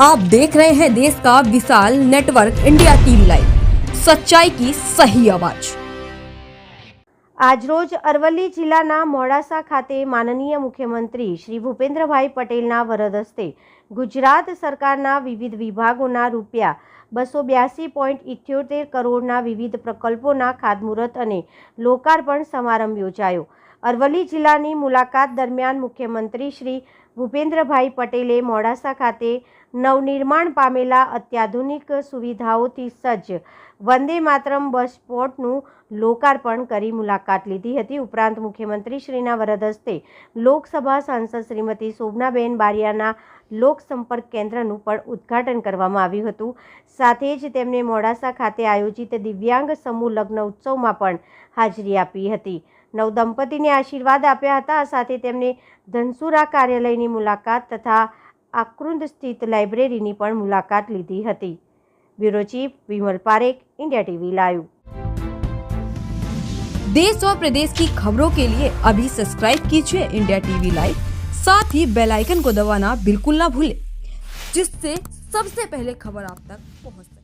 आप देख रहे हैं देश का विशाल नेटवर्क इंडिया टीवी लाइव सच्चाई की सही आवाज આજરોજ અરવલ્લી જિલ્લાના મોડાસા ખાતે માનનીય મુખ્યમંત્રી શ્રી ભૂપેન્દ્રભાઈ પટેલના વરદ હસ્તે ગુજરાત સરકારના વિવિધ વિભાગોના રૂપિયા બસો બ્યાસી પોઈન્ટ ઇઠ્યોતેર કરોડના વિવિધ પ્રકલ્પોના ખાતમુહૂર્ત અને લોકાર્પણ સમારંભ યોજાયો અરવલ્લી જિલ્લાની મુલાકાત દરમિયાન મુખ્યમંત્રી શ્રી ભૂપેન્દ્રભાઈ પટેલે મોડાસા ખાતે નવનિર્માણ પામેલા અત્યાધુનિક સુવિધાઓથી સજ્જ વંદે માતરમ બસ સ્પોટનું લોકાર્પણ કરી મુલાકાત લીધી હતી. ઉપરાંત મુખ્યમંત્રીશ્રીના વરદ હસ્તે લોકસભા સાંસદ શ્રીમતી શોભનાબેન બારિયાના લોકસંપર્ક કેન્દ્રનું પણ ઉદ્ઘાટન કરવામાં આવ્યું હતું. સાથે જ તેમણે મોડાસા ખાતે આયોજિત દિવ્યાંગ સમૂહ લગ્ન ઉત્સવમાં પણ હાજરી આપી હતી. નવ દંપતીને આશીર્વાદ આપ્યા હતા આ સાથે તેમને ધનસુરા કાર્યાલયની મુલાકાત તથા આકૃંદ સ્થિત લાઇબ્રેરીની પણ મુલાકાત લીધી હતી bureau chief Vimal Parekh India TV live देश और प्रदेश की खबरों के लिए अभी सब्सक्राइब कीजिए इंडिया टीवी लाइव साथ ही बेल आइकन को दबाना बिल्कुल ना भूलें जिससे सबसे पहले खबर आप तक पहुंच